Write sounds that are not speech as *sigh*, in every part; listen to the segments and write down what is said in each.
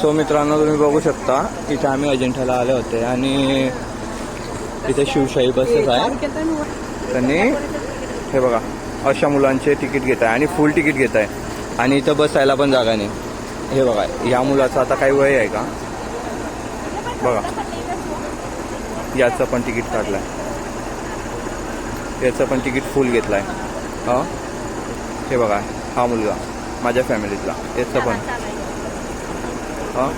So मित्रांनो तुम्ही बघू शकता इथे आम्ही अजिंठ्याला आले होते आणि इथे शिवशाही बसेस आहे. त्यांनी हे बघा अशा मुलांचे तिकीट घेत आहे आणि फुल तिकीट घेत आहे. आणि इथं बसायला पण जागा नाही. हे बघा या मुलाचं आता काही वय आहे का? बघा. याचं पण तिकीट काढलं आहे याचं पण तिकीट फुल घेतलं आहे हां? हे बघा हा मुलगा माझ्या फॅमिलीतला याचं पण. हां.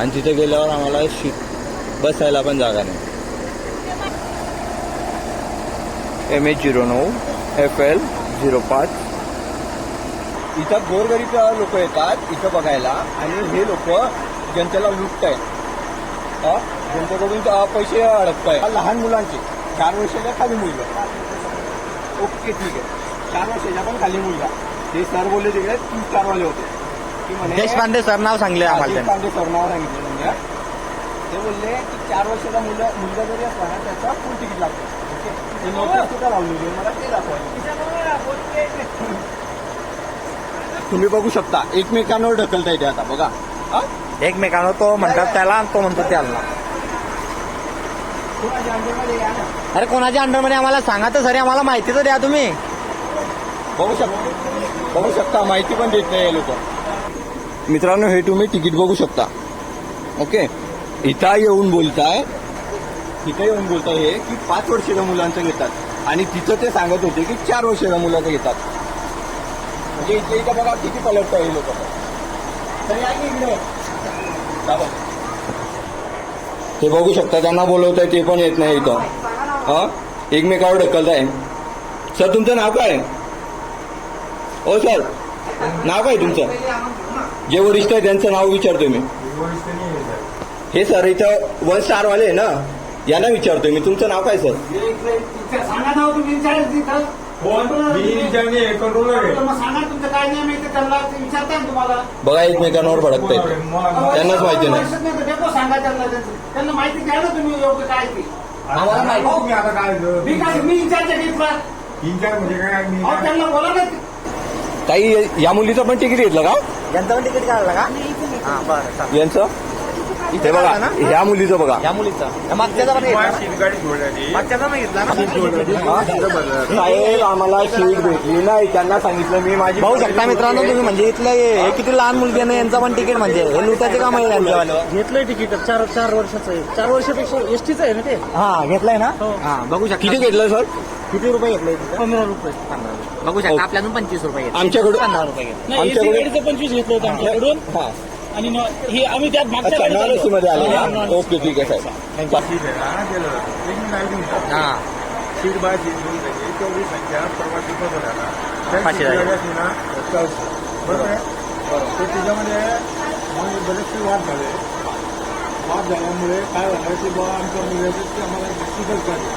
आणि तिथे गेल्यावर आम्हाला शी बसायला पण जागा नाही. एम एच झिरो नऊ एफ एल झिरो पाच इथं गोरगरीब लोक येतात इथं बघायला. आणि हे लोक जनतेला लुटत आहेत जनतेकडून पैसे अडकत आहे लहान मुलांचे. चार वर्षाच्या खाली मुलगा. ओके ठीक आहे. चार वर्षाच्या पण खाली मुलगा. ते सर बोलले तिकडे तीन चार वाले होते. की म्हणे देशपांडे सर नाव सांगले आम्हाला त्यांनी. देशपांडे सर नाव सांगितलं म्हणजे. ते बोलले की चार वर्षाचा मुलं मुलगा जरी असला ना त्याचा फुल तिकीट लागतं. ओके? ते नोटीस सुद्धा लावलेली आहे. मला ते दाखवायचं *laughs* तुम्ही बघू शकता. एकमेकांवर ढकलता येते आता बघा. हा? एकमेकांना तो म्हणतात त्याला आणि तो म्हणतो त्याला. कोणाच्या अंडरमध्ये या ना. अरे कोणाच्या अंडरमध्ये आम्हाला सांगा तर सर आम्हाला माहिती तर द्या तुम्ही. बघू शकता. बघू शकता. माहिती पण देत नाही हे लोक. मित्रांनो हे तुम्ही तिकीट बघू शकता. ओके? इथं येऊन बोलताय तिथं येऊन बोलताय हे की पाच वर्षाच्या मुलांचं घेतात. आणि तिथं ते सांगत होते की चार वर्षाच्या मुलाचं घेतात. म्हणजे इथे इथं बघा किती पलटतं हे लोक. ते बघू शकता त्यांना बोलवत आहे ते पण येत नाही इथं. हा? एकमेकावर ढकलत आहे सर तुमचं नाव काय? आहे ओ सर नाव काय तुमचं? जे वरिष्ठ आहे त्यांचं नाव विचारतोय मी. हे सर इथं वन स्टार वाले आहे ना यांना विचारतोय मी. तुमचं नाव काय सर? सांगा नाव तुम्ही विचारायचं तिथं. हे बघा एकमेकांवर भडकतायत. त्यांनाच माहिती नाही. लक्षात तर डेपो सांगा त्यांना त्यांचं. त्यांना माहिती द्या ना तुम्ही योग्य काय ते आम्हाला माहिती तुम्ही आता काय मी काय मी विचारते की तुला तीन चार म्हणजे काय मी अहो, त्यांना बोला ना ताई या मुलीचं पण तिकीट घेतलं का? यांचं पण तिकीट काढलं का? हा बरं चालेल. यांचं? हे बघा ह्या मुलीचं बघा. या मुलीचा. या मागच्याचा पण घेतला ना? गाडी सोडल्याची मागच्याचा पण घेतला ना? साहेब आम्हाला सीट भेटली नाही. त्यांना सांगितलं मी माझी भाऊ शकता मित्रांनो तुम्ही म्हणजे इथलं हे हे किती लहान मुलगी आहे ना यांचं पण तिकीट म्हणजे हे लुटाचे काम आहे यांच्यावालं. घेतलंय तिकीट चार चार वर्षाचं आहे. चार वर्षापेक्षा एसटीचं आहे ना ते? हा घेतलंय ना? हा. बघू शकता. किती घेतलं सर? किती रुपये घेतले पंधरा रुपये. बघू शकता आपल्याकडून पंचवीस रुपये घेतले. आमच्याकडून पंधरा रुपये घेतले नाही गाडीचं पंचवीस घेतलं होतं आमच्याकडून. हा. आणि न- हे आम्ही त्यात मागच्या अच्छा नॉनमध्ये आले. हा, ना ओके ठीक आहे साहेब. ठीक आहे केलं एक मिनिट ऐकून घ्या. सीट बाय सीट दोन जागी चोवीस संख्या प्रवासी पद झाला त्या पाचशे सीट जागा. गाडी असली ना चौशे बरोबर आहे? तर त्याच्यामध्ये मग बरेचसे वाद झाले. वाद झाल्यामुळे काय झालं की बाबा आमच्या मुलाचं की आम्हाला डिस्टिकल पाहिजे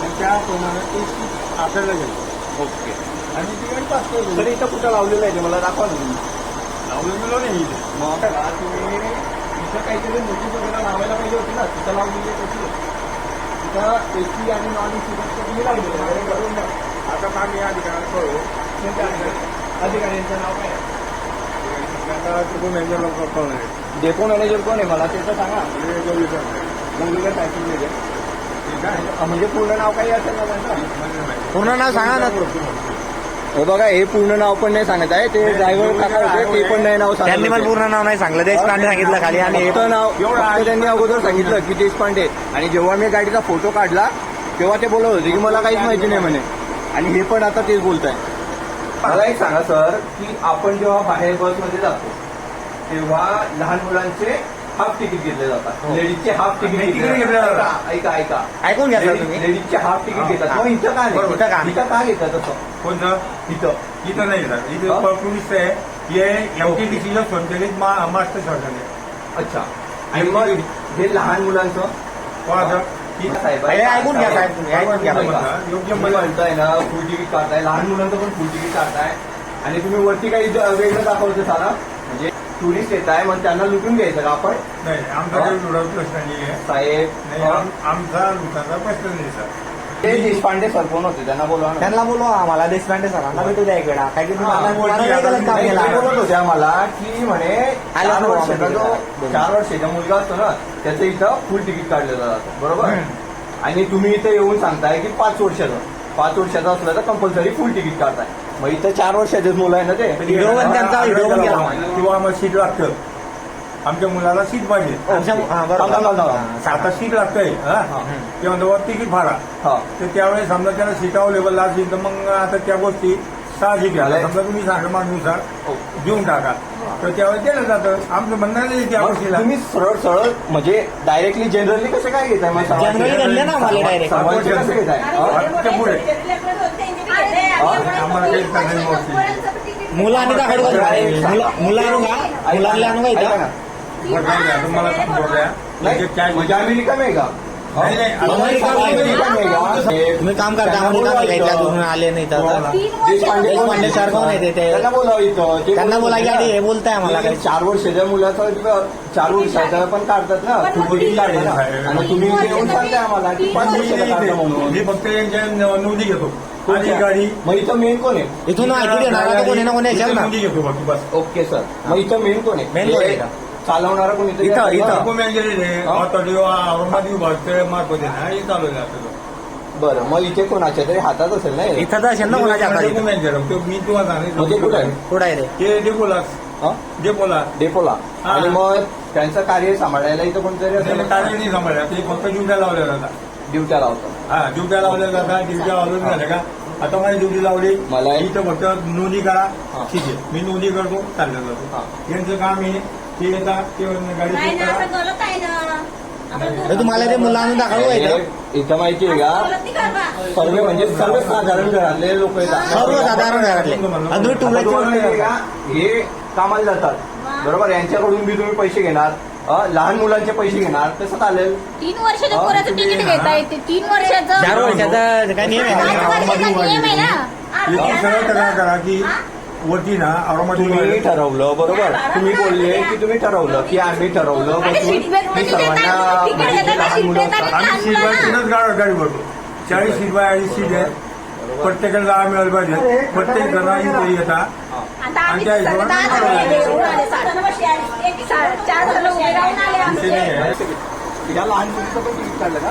आणि त्याप्रमाणे ते सीट आपल्याला गेलं. ओके. आणि ती पास केली. इथं कुठं लावलेलं आहे ते मला दाखवा ना तुम्ही. लावलं मिळलं नाही. मग आता का तुम्ही इथं काहीतरी नोटीस वगैरे लावायला पाहिजे होती ना. तिथं लावलेली कशी तिथं एसी आणि नॉन एसी तुम्ही लावलेलं. करून द्या. आता आम्ही या ठिकाणी करू कोणत्या अधिकारी- अधिकाऱ्यांचं नाव काय? मॅनेजर लोक आहे डेपो मॅनेजर कोण आहे? मला त्याचं सांगा. टायपिंग वगैरे ठीक आहे. म्हणजे पूर्ण नाव काही असेल ना. पूर्ण नाव सांगा ना. हे बघा हे पूर्ण नाव पण नाही सांगत आहे. ते ड्रायव्हर काका होते ते पण नाही नाव सांगत त्यांनी पण. पूर्ण नाव नाही सांगलं देशपांडे सांगितलं खाली आणि हे फक्त नाव फक्त त्यांनी अगोदर सांगितलं की देशपांडे आणि जेव्हा मी गाडीचा फोटो काढला तेव्हा ते बोलत होते की मला काहीच माहिती नाही म्हणे. आणि हे पण आता तेच बोलत आहे मला एक सांगा सर की आपण जेव्हा बाहेर बसमध्ये जातो तेव्हा लहान मुलांचे हाफ तिकीट घेतले जातात. लेडीजचे हाफ तिकीट नाही, घेतले तिकीट घेतले जातात. जातात. ऐका ऐका. ऐकून घ्या सर तुम्ही. लेडीजचे हाफ तिकीट हा. घेतात. मग इथं का बरोबर, इथं का नाही? नाही? इथं का घेतात असं? कोणतं? इथं. इथं नाही येतात हा? इथं पोलीस आहे. हे एमटीडीसीचं संचलित मास्टर आहे. अच्छा. आणि मग हे लहान मुलांचं? कोणाचं ही साहेब हे ऐकून घ्या साहेब. तुम्ही ऐकून घ्या. योग्य म्हणताय ना फुल तिकीट काढताय. लहान मुलांचं पण फुल तिकीट काढताय. आणि तुम्ही वरती काही वेगळं दाखवतो सारा टुरिस्ट येत आहे मग त्यांना लुटून घ्यायचं का आपण? नाही आमचा काही लुडाचा प्रश्न नाही आहे. साहेब नाही आम- आमचा लुटाचा प्रश्न नाही सर. ते देशपांडे सर कोण होते? त्यांना बोलवा ना. त्यांना बोलवा आम्हाला देशपांडे सरांना भेटू द्या इकडे. काय की तुम्ही हा, आता मुलांना नाही केलं काम नाही, केलं. ते बोलत होते आम्हाला की म्हणे आलं चार वर्षाचा जो. चार वर्षाचा मुलगा असतो ना त्याचं इथं फुल तिकीट काढलेलं जातं बरोबर? आणि तुम्ही इथं येऊन सांगताय की पाच वर्षाचं पाच वर्षाचं असलं तर कंपल्सरी फुल तिकीट काढताय. मग इथं चार वर्षाचेच मुलं आहे ना ते पण त्यांचा पण केला किंवा आम्हाला सीट लागतं आमच्या मुलाला सीट पाहिजे हा. आता सीट लागतंय हा ते म्हणतो तिकीट हा तर त्यावेळेस समजा त्याला सीट अवेलेबल असतील तर मग आता त्या गोष्टी साहजिक झालंय. समजा तुम्ही सांगमानुसार हो. देऊन टाका तर त्यावेळेस दिलं जातं आमचं म्हणणं नाही त्या गोष्टीला तुम्ही सरळ सरळ म्हणजे डायरेक्टली जनरली कसं काय घेताय धरले ना हा? त्या पुढे आम्हाला काही करण्याची गोष्टी मुलं आणि दाखल मुलं आणू का मुलांना आणू का इथं तुम्हाला सांगतो. नाही म्हणजे काय- म्हणजे आम्ही रिकामे आहे का? तुम्ही काम करता. आम्हाला आले नाही तर. देशपांडे सर कोण आहे ते? त्यांना बोलावं इथं. ते त्यांना बोला की आधी हे बोलताय आम्हाला ते काही. चार वर्षाच्या मुलाचं चार वर्षाचा पण काढतात ना. ना. आणि तुम्ही येऊन सांगताय आम्हाला की पाच वर्षाचा मी फक्त यांच्या नोंदी घेतो. आणि गाडी मग इथं मेन कोण आहे? इथून कोणी ना कोणी याच्यात ना. नोंदी घेतो फक्त बस. Okay sir. मग इथं मेन कोण आहे? कोण? चालवणारा कोणी इथं, इथं. ना हे आपलं. बरं मग इथे कोणाच्या तरी हातात असेल ना हे? इथं तर असेल ना कोणाच्या हातात इथं. डॉक्युमेंट आहे तो मी तुम्हाला सांगितलं म्हणजे कुठं आहे? कुठं आहे रे? ते डेपोला. हा? डेपोला. डेपोला. हा. आणि मग त्यांचं कार्य सांभाळायला इथं कोणतरी असेल? कार्य नाही सांभाळलं ते फक्त ड्युट्या लावल्या जातात ड्युट्या लावतात. हा ड्युट्या लावल्या जातात ड्युट्या लावून झाल्या का? आता माझी ड्युटी लावली. मला- इथं फक्त नोंदी करा. हा. ठीक आहे. मी नोंदी करतो चाललं हा. जातो यांचं काम आहे ते येतात ते गाडी नाही check ना करा. असं गलत आहे ना. आपण तर तुम्हाला ते मुलं आणून दाखवू इथं. हे- इथं माहिती आहे का? गलत नाही करणार. सर्व म्हणजे सर्वसाधारण घरातले लोक येतात. सर्वसाधारण घरातले. आणि तुम्ही आता तुम्हाला माहिती आहे टुबलाची का हे कामाला जातात. बरोबर? यांच्याकडून बी तुम्ही पैसे घेणार. अ, लहान मुलांचे पैसे घेणार. तसं चालेल. तीन वर्षाच्या हा, पोराचं तुम्ही तिकीट. घेता येते. तीन वर्षाचं चार वर्षाचा काय नियम आहे? पाच का? वर्षाचा नियम आहे ना. तुम्ही सरळ तक्रार करा की ना औरंगाबाद तुम्ही ठरवलं बरोबर. *laughs* तुम्ही बोलले की तुम्ही ठरवलं की आम्ही ठरवलं बसून सर्वांना देतात, लहान सीट मुलं. असतात. आम्ही सीट बाय सीटच गाडी गाडी भरतो. चाळीस सीट बाय अडीच सीट आहे प्रत्येकाला जागा मिळाली पाहिजे. प्रत्येक जण इथे येतात आता आम्ही आमच्या हिशोबाने दहा जण ठरवलं. येऊन आले, सात जण बसले आणि एक- सा- चार जण उभे राहून आले विषय नाही आमचे आहे. या लहान मुलीचं पण तिकीट काढलं का?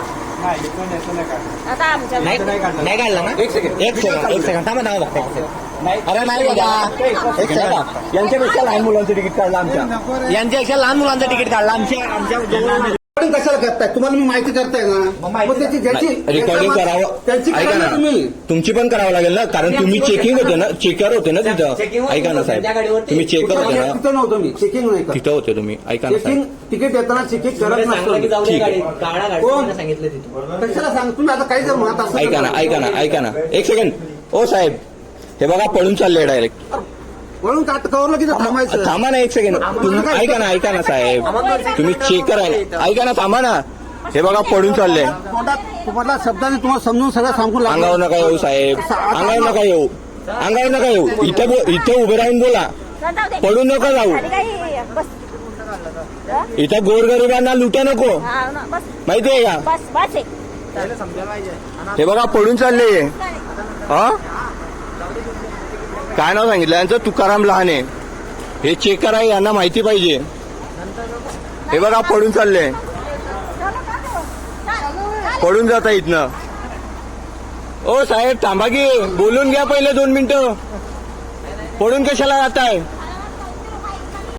आता आमच्या नाही नाही काढलं ना? एक सेकंड एक सेकंड एक सेकंड थांबा थांबा बघते एक सेकंड. नाही. अरे नाही बाबा एक सेकंड यांच्यापेक्षा लहान मुलांचं तिकीट काढलं आमच्या. यांच्यापेक्षा लहान मुलांचं तिकीट काढलं. आमच्या आमच्या जवळ रेकॉर्डिंग कशाला करताय? तुम्हाला मी माहिती करताय ना? मग त्याची ज्याची रेकॉर्डिंग करावं त्यांची ऐका करा ना. ना तुम्ही. तुमची पण करावं लागेल ना कारण तुम्ही चेकिंग होते ना चेकर होते ना Checking तिथं होते ऐका ना तुमच्या साहेब. तुम्ही चेकर होते ना. तिथं नव्हतो मी? चेकिंग नाही करत. तिथं होते तुम्ही. ऐका ना चेकिंग साहेब. तिकीट देताना चेकिंग करत नसतो. ठीक आहे. कोण? कशाला सांग? तुम्ही आता काही जर म्हणत असाल ऐका ना ऐका ना ऐका ना. एक सेकंड ओ साहेब. हे बघा पळून चालले डायरेक्ट थांबायचं? थांबा ना एक सेकंड तुम्ही ऐका ना ऐका ना साहेब. तुम्ही चेकर आहे ऐका ना थांबा ना. हे बघा पळून चालले. तुम्हाला शब्दाने तुम्हाला समजून सगळं सांगू अंगावर नका येऊ साहेब. अंगावर नका येऊ. अंगावर नका येऊ. इथं बो- इथं उभे राहून बोला. जाऊ दे. पडू नका जाऊ. इथं गोरगरिबांना लुटा नको. हा माहितीये का? बस बस. आहे हे बघा पडून चालले. हा? काय नाव सांगितलं? यांचं तुकाराम लहाने. हे चेक करा यांना माहिती पाहिजे. हे बघा पडून चालले. पडून जाता इथनं. ओ साहेब थांबा की. बोलून घ्या पहिले दोन मिनिटं. पडून कशाला जाताय?